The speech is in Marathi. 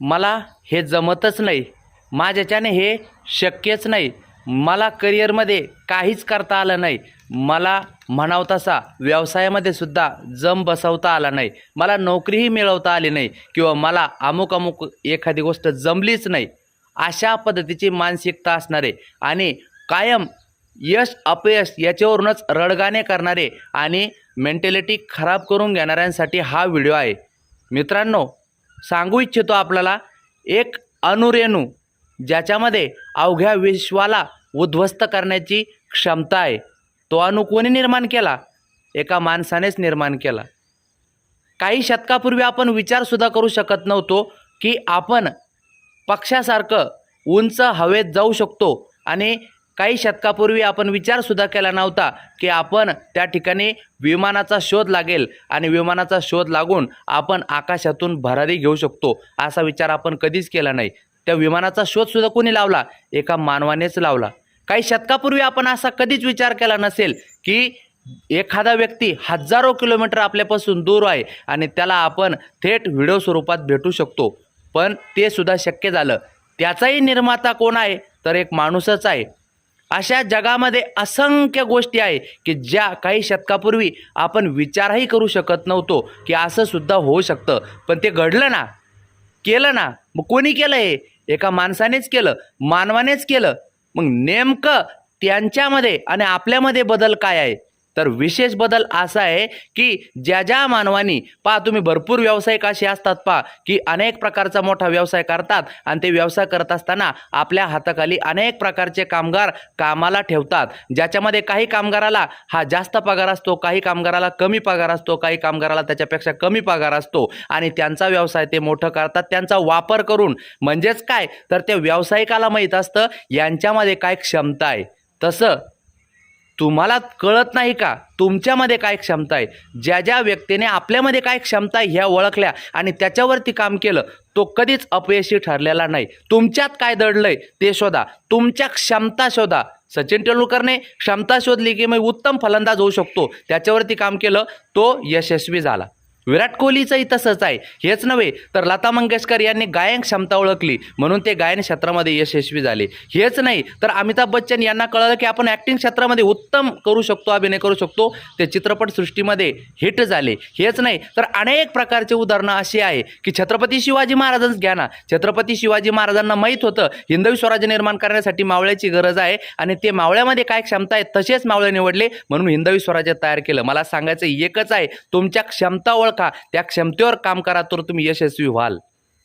मला हे जमतच नाही. माझ्याच्याने हे शक्यच नाही. मला करिअरमध्ये काहीच करता आलं नाही. मला म्हणाव तसा व्यवसायामध्ये सुद्धा जम बसवता आला नाही. मला नोकरीही मिळवता आली नाही किंवा मला अमुक अमुक एखादी गोष्ट जमलीच नाही. अशा पद्धतीची मानसिकता असणारे आणि कायम यश अपयश याच्यावरूनच रडगाणे करणारे आणि मेंटॅलिटी खराब करून घेणाऱ्यांसाठी हा व्हिडिओ आहे. मित्रांनो सांगू इच्छितो आपल्याला एक अणुरेणू ज्याच्यामध्ये अवघ्या विश्वाला उद्ध्वस्त करण्याची क्षमता आहे. तो अणू कोणी निर्माण केला? एका माणसानेच निर्माण केला. काही शतकापूर्वी आपण विचारसुद्धा करू शकत नव्हतो की आपण पक्षासारखं उंच हवेत जाऊ शकतो आणि काही शतकापूर्वी आपण विचारसुद्धा केला नव्हता की आपण त्या ठिकाणी विमानाचा शोध लागेल आणि विमानाचा शोध लागून आपण आकाशातून भरारी घेऊ शकतो असा विचार आपण कधीच केला नाही. त्या विमानाचा शोधसुद्धा कोणी लावला? एका मानवानेच लावला. काही शतकापूर्वी आपण असा कधीच विचार केला नसेल की एखादा व्यक्ती हजारो किलोमीटर आपल्यापासून दूर आहे आणि त्याला आपण थेट व्हिडिओ स्वरूपात भेटू शकतो. पण ते सुद्धा शक्य झालं. त्याचाही निर्माता कोण आहे? तर एक माणूसच आहे. अशा जगामध्ये असंख्य गोष्टी आहे की ज्या काही शतकापूर्वी आपण विचारही करू शकत नव्हतो की असं सुद्धा होऊ शकतं. पण ते घडलं ना. केलं ना. मग कोणी केलं हे? एका माणसानेच केलं. मानवानेच केलं. मग नेमकं त्यांच्यामध्ये आणि आपल्यामध्ये बदल काय आहे? तर विशेष बदल असा आहे की ज्या ज्या मानवानी पहा तुम्ही भरपूर व्यावसायिक असे असतात पहा की अनेक प्रकारचा मोठा व्यवसाय करतात आणि ते व्यवसाय करत असताना आपल्या हाताखाली अनेक प्रकारचे कामगार कामाला ठेवतात. ज्याच्यामध्ये काही कामगाराला हा जास्त पगार असतो काही कामगाराला कमी पगार असतो काही कामगाराला त्याच्यापेक्षा कमी पगार असतो आणि त्यांचा व्यवसाय ते मोठं करतात. त्यांचा वापर करून म्हणजेच काय? तर ते व्यावसायिकाला माहीत असतं यांच्यामध्ये काय क्षमता आहे. तसं तुम्हाला कळत नाही का? तुमच्यामध्ये काय क्षमता आहे? ज्या ज्या व्यक्तीने आपल्यामध्ये काय क्षमता आहे ह्या ओळखल्या आणि त्याच्यावरती काम केलं तो कधीच अपयशी ठरलेला नाही. तुमच्यात काय दडलंय ते शोधा. तुमच्या क्षमता शोधा. सचिन तेंडुलकरने क्षमता शोधली की मग उत्तम फलंदाज होऊ शकतो. त्याच्यावरती काम केलं तो यशस्वी झाला. विराट कोहलीचंही तसंच आहे. हेच नव्हे तर लता मंगेशकर यांनी गायन क्षमता ओळखली म्हणून ते गायन क्षेत्रामध्ये यशस्वी झाले. हेच नाही तर अमिताभ बच्चन यांना कळलं की आपण ॲक्टिंग क्षेत्रामध्ये उत्तम करू शकतो अभिनय करू शकतो. ते चित्रपटसृष्टीमध्ये हिट झाले. हेच नाही तर अनेक प्रकारचे उदाहरणं अशी आहे की छत्रपती शिवाजी महाराजांच घ्या ना. छत्रपती शिवाजी महाराजांना माहीत होतं हिंदवी स्वराज्य निर्माण करण्यासाठी मावळ्याची गरज आहे आणि ते मावळ्यामध्ये काय क्षमता आहे तसेच मावळे निवडले म्हणून हिंदवी स्वराज्य तयार केलं. मला सांगायचं एकच आहे तुमच्या क्षमता ओळख. त्या क्षमतेवर काम करा तर तुम्ही यशस्वी व्हाल.